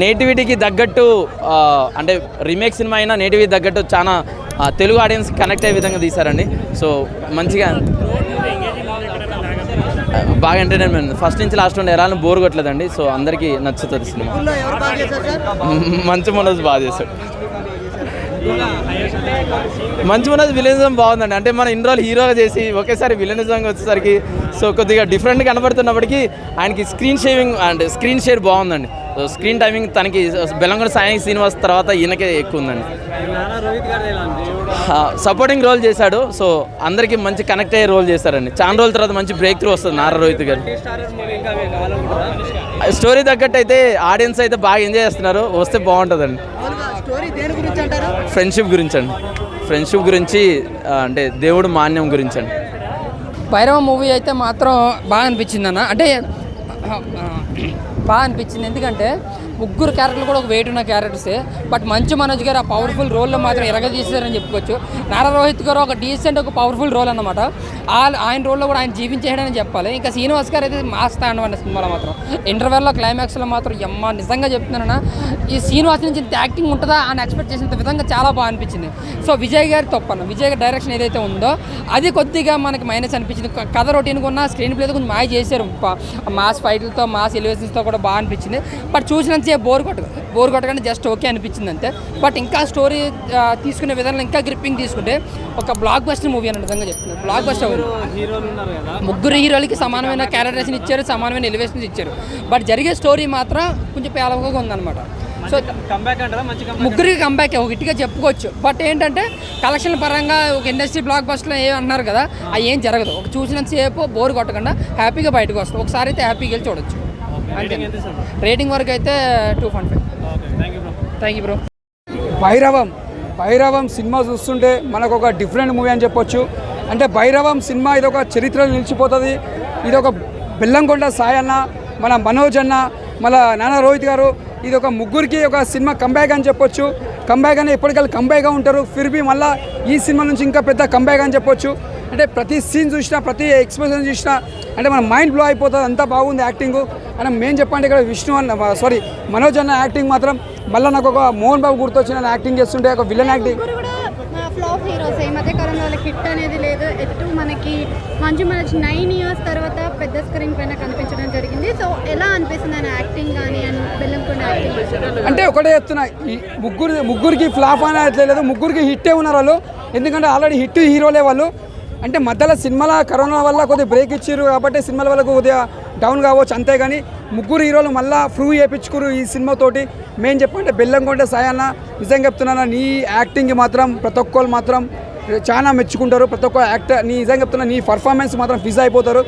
నేటివిటీకి తగ్గట్టు అంటే remake cinema అయినా నేటివిటీ తగ్గట్టు చాలా తెలుగు ఆడియన్స్ కనెక్ట్ అయ్యే విధంగా తీశారండి. సో మంచిగా బాగా ఎంటర్టైన్మెంట్ ఫస్ట్ నుంచి లాస్ట్ ఉండే ఎలా బోర్ కొట్టలేదండి. సో అందరికీ నచ్చుతుంది సినిమా. మంచి మనోజ్ బాగా చేశాడు. మంచి ఉన్నది విలనిజం బాగుందండి. అంటే మన ఇన్ని రోజులు హీరోగా చేసి ఒకేసారి విలనిజం వచ్చేసరికి సో కొద్దిగా డిఫరెంట్ కనబడుతున్నప్పటికీ ఆయనకి screen shaving and screen share బాగుందండి. సో స్క్రీన్ టైమింగ్ తనకి బెల్లంగొండ సాయి శ్రీనివాస్ తర్వాత ఈయనకే ఎక్కువ ఉందండి. సపోర్టింగ్ రోల్ చేశాడు. సో అందరికీ మంచి కనెక్ట్ అయ్యే రోల్ చేశారండి. చాలా రోజుల తర్వాత మంచి బ్రేక్ త్రూ వస్తుంది నారా రోహిత్ గారు. స్టోరీ తగ్గట్టు అయితే ఆడియన్స్ అయితే బాగా ఎంజాయ్ చేస్తున్నారు. వస్తే బాగుంటుందండి. గురించి అంటారు? ఫ్రెండ్షిప్ గురించి అండి ఫ్రెండ్షిప్ గురించి అంటే దేవుడు మాన్యం గురించి అండి భైరవ మూవీ అయితే మాత్రం బాగా అనిపించింది అన్న అంటే బాగా అనిపించింది. ఎందుకంటే ముగ్గురు క్యారెక్టర్లు కూడా ఒక వెయిట్ ఉన్న క్యారెక్టర్సే. బట్ మంచు మనోజ్ గారు ఆ పవర్ఫుల్ రోల్లో మాత్రం ఎరగదీశారని చెప్పుకోవచ్చు. నారా రోహిత్ గారు ఒక డీసెంట్ ఒక పవర్ఫుల్ రోల్ అన్నమాట. ఆయన రోల్లో కూడా ఆయన జీవించేయడని చెప్పాలి. ఇంకా శ్రీనివాస్ గారు అయితే మాస్ తాండవ అనే సినిమాలో మాత్రం. ఇంటర్వెల్లో క్లైమాక్స్లో మాత్రం ఎమ్మ నిజంగా చెప్తున్నాను ఈ శ్రీనివాస్ నుంచి ఇంత యాక్టింగ్ ఉంటుందా అని ఎక్స్పెక్ట్ చేసినంత విధంగా చాలా బాగా అనిపించింది. సో విజయ్ గారి తప్పన్న విజయ్ గారి డైరెక్షన్ ఏదైతే ఉందో అది కొద్దిగా మనకి మైనస్ అనిపించింది. కథ రొటీన్ ఉన్న స్క్రీన్ ప్లే కొంచెం మాయ చేశారు. మాస్ ఫైట్లతో మాస్ ఎలివేషన్స్తో కూడా బాగా అనిపించింది. బట్ చూసినంతసేపు బోర్ కొట్టదు. బోర్ కొట్టగానే జస్ట్ ఓకే అనిపించింది అంతే. బట్ ఇంకా స్టోరీ తీసుకునే విధానంలో ఇంకా గ్రిప్పింగ్ తీసుకుంటే ఒక బ్లాక్ బస్టర్ మూవీ అని నిజంగా చెప్తున్నారు బ్లాక్ బస్టర్ ముగ్గురు హీరోలకి సమానమైన క్యారెక్టర్స్ ఇచ్చారు సమానమైన ఎలివేషన్స్ ఇచ్చారు. బట్ జరిగే స్టోరీ మాత్రం కొంచెం పేలవగా ఉందన్నమాట. సో ముగ్గురికి కంబ్యాక్ ఒక ఇటుగా చెప్పుకోవచ్చు. బట్ ఏంటంటే కలెక్షన్ పరంగా ఒక ఇండస్ట్రీ బ్లాక్ బస్టర్లో ఏమి అంటున్నారు కదా అవి ఏం జరగదు. ఒక చూసినంతసేపు బోర్ కొట్టకుండా హ్యాపీగా బయటకు వస్తాం. ఒకసారి అయితే హ్యాపీగా వెళ్ళి చూడొచ్చు. అంతే రేటింగ్ వరకు అయితే two point five thank you bro Bhairavam Bhairavam cinema చూస్తుంటే మనకు ఒక డిఫరెంట్ మూవీ అని చెప్పొచ్చు. అంటే భైరవం సినిమా ఇది ఒక చరిత్రలో నిలిచిపోతుంది. ఇది ఒక బెల్లంకొండ సాయి అన్న మన మనోజ్ అన్న మళ్ళా నానా రోహిత్ గారు ఇది ఒక ముగ్గురికి ఒక సినిమా కంబ్యాక్ అని చెప్పొచ్చు. కంబ్యాక్ అని ఎప్పటికల్లా కంబ్యాక్గా ఉంటారు. ఫిర్బీ మళ్ళీ ఈ సినిమా నుంచి ఇంకా పెద్ద కంబ్యాక్ అని చెప్పొచ్చు. అంటే ప్రతి సీన్ చూసినా ప్రతి ఎక్స్ప్రెషన్ చూసినా అంటే మన మైండ్ బ్లో అయిపోతుంది అంతా బాగుంది యాక్టింగ్ అని మేము చెప్పండి ఇక్కడ విష్ణు అన్న సారీ మనోజ్ అన్న యాక్టింగ్ మాత్రం మళ్ళీ నాకు ఒక మోహన్ బాబు గుర్తొచ్చిన యాక్టింగ్ చేస్తుంటే ఒక విలన్ యాక్టింగ్ ఫ్లాప్ హీరోస్ ఈ మధ్య కాలంలో వాళ్ళకి హిట్ అనేది లేదు. ఎటు మనకి మంచి మనకి నైన్ ఇయర్స్ తర్వాత పెద్ద స్క్రీన్ పైన కనిపించడం జరిగింది. సో ఎలా అనిపిస్తుంది ఆయన యాక్టింగ్ కానీ అండ్ బెల్లంకొండ యాక్టింగ్ అంటే ఒకటే చెప్తున్నా ఈ ముగ్గురు ముగ్గురికి ఫ్లాప్ అనేది లేదు ముగ్గురికి హిట్టే ఉన్నారు వాళ్ళు. ఎందుకంటే ఆల్రెడీ హిట్ హీరోలే వాళ్ళు. అంటే మధ్యలో సినిమాల కరోనా వల్ల కొద్దిగా బ్రేక్ ఇచ్చారు కాబట్టి సినిమాల వల్ల కొద్దిగా డౌన్ కావచ్చు అంతేగాని ముగ్గురు హీరోలు మళ్ళీ ప్రూవ్ చేయించుకురు ఈ సినిమాతోటి మేము చెప్పంటే బెల్లంకొండ సాయన్న నిజంగా చెప్తున్నాను నీ యాక్టింగ్ మాత్రం ప్రతి ఒక్కరు మాత్రం చాలా మెచ్చుకుంటారు. ప్రతి ఒక్క యాక్టర్ నీ నిజంగా చెప్తున్నా నీ పర్ఫార్మెన్స్ మాత్రం ఫిజ్ అయిపోతారు.